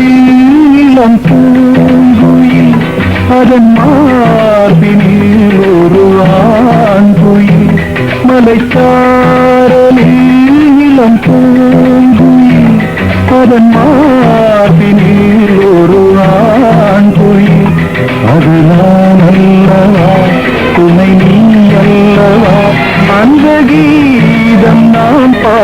நீளம் பூங்குயில் அதன் மார்பினில் ஒரு ஆண்குயில் மலைச்சாரலீளம் பூங்குயில் அதன் மார்பினில் ஒரு ஆண்குயில். அது நான் அல்லவா துணை நீ அல்லவா? அந்த கீதம் நான் பா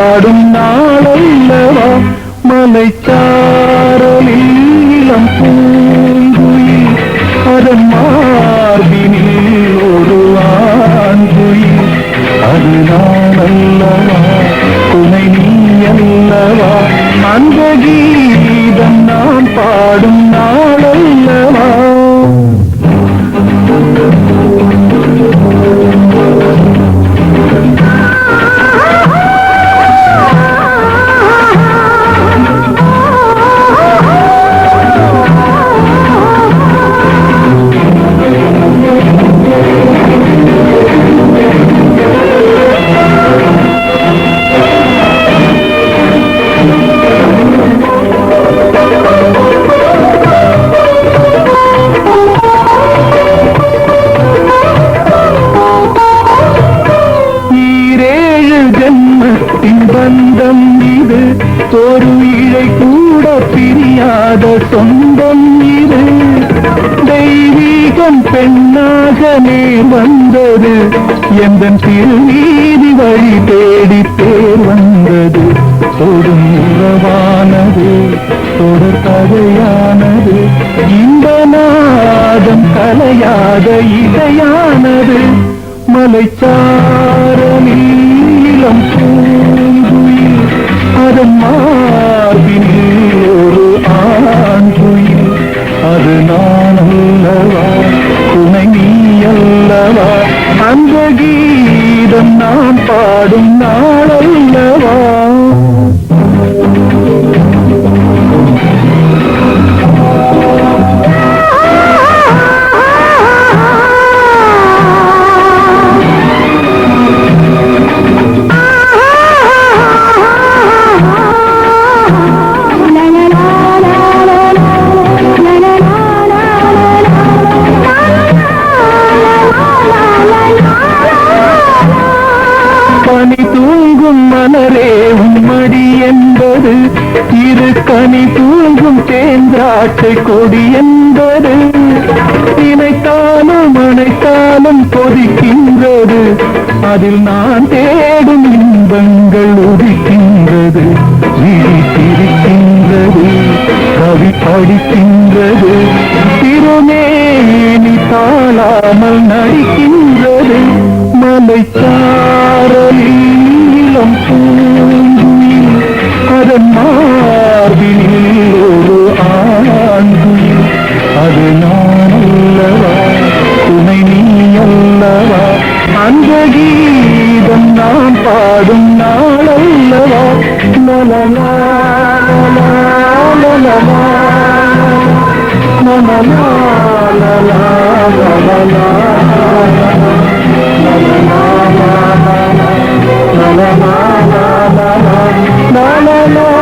பந்தம் இது. ஒரு இழை கூட பிரியாத சொந்தம் இது. தெய்வீகம் பெண்ணாக நேர் வந்தது. எந்த திருநீதி வழி தேடி தேர் வந்தது. தொடும் உறவானது தொடர் கதையானது. இந்த நாதம் கலையாத இடையானது. மலைச்சாரலீலம் பூ அதன் மார்பினில் ஒரு ஆண்குயில் அது நான் அல்லவா? துணை நீ அல்லவா? அந்த கீதம் நான் பாடும் நாளல்ல கனி தூங்கும் தேங்காட்டை கொடி என்பது நினைத்தாலும் அனைத்தாலும் கொதிக்கின்றது அதில் நான் தேடும் இன்பங்கள் உதிக்கின்றது. விழித்திருக்கின்றது கவி படிக்கின்றது திருமேனி தாழாமல் நடிக்கின்றது. மலைத்தான் அது நான் அல்லவா துணை நீ அல்லவா அந்த கீதம் நான் பாடும் நாள் அல்லவா நலனா நலனா நலனா நலனா நலனா